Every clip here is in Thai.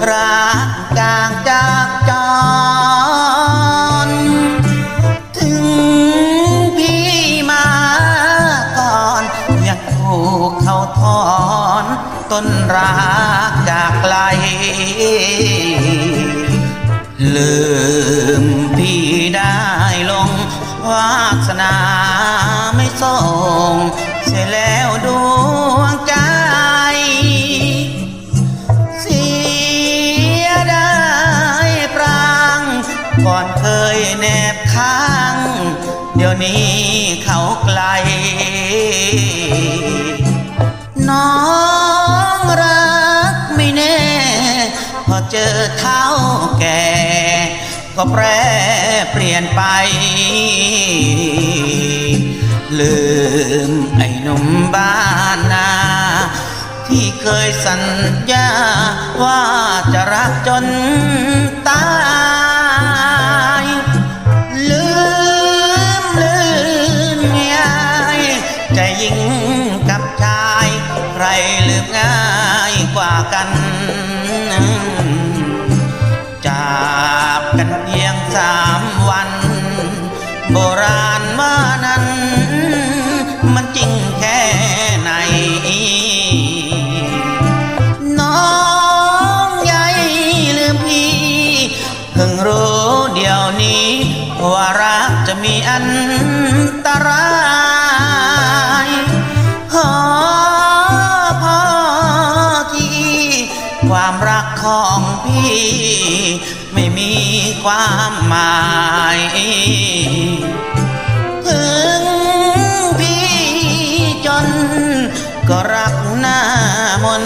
อหากรักกลางจากจรถึงพี่มาก่อนอยากถูกเขาถอนต้นรักจากไกลลืมพี่ได้ลงวาสนาไม่ส่งเสียแล้วดู แนบข้าง เดี๋ยวนี้เขาไกล น้องรักไม่แน่ พอเจอเท้าแก่ ก็แปรเปลี่ยนไป ลืมไอ้หนุ่มบ้านนาที่เคยสัญญาว่าจะรักจนตาย รลืมง่ายกว่ากัน จากกันเพียงสามวัน โบราณว่านั้น มันจริงแค่ไหน น้องใหญ่ลืมพี่เพิ่งรู้เดี๋ยวนี้ ว่ารักจะมีอันตราย ความรักของพี่ ไม่มีความหมายถึงพี่จนก็รักหน้ามน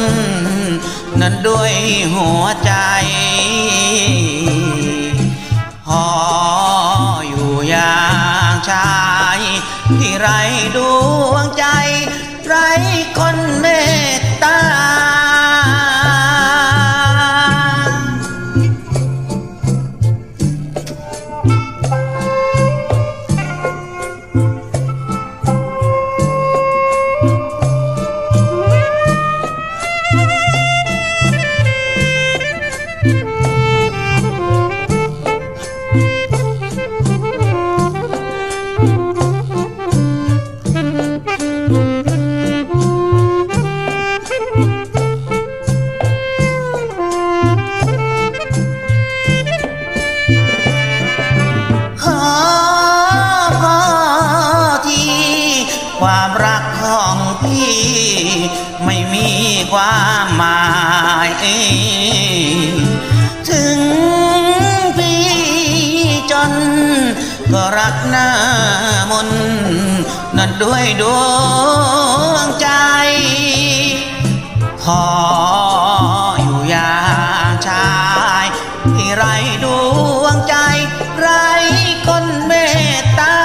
นั้นด้วยหัวใจพออยู่อย่างชาย ที่ไรดวงใจ ไรคนเมต ความรักของพี่ ไม่มีความหมายถึงพี่จน ก็รักหน้ามนนั่นด้วยดวงใจขออยู่ยาชายไรดวงใจ ไรคนเมตตา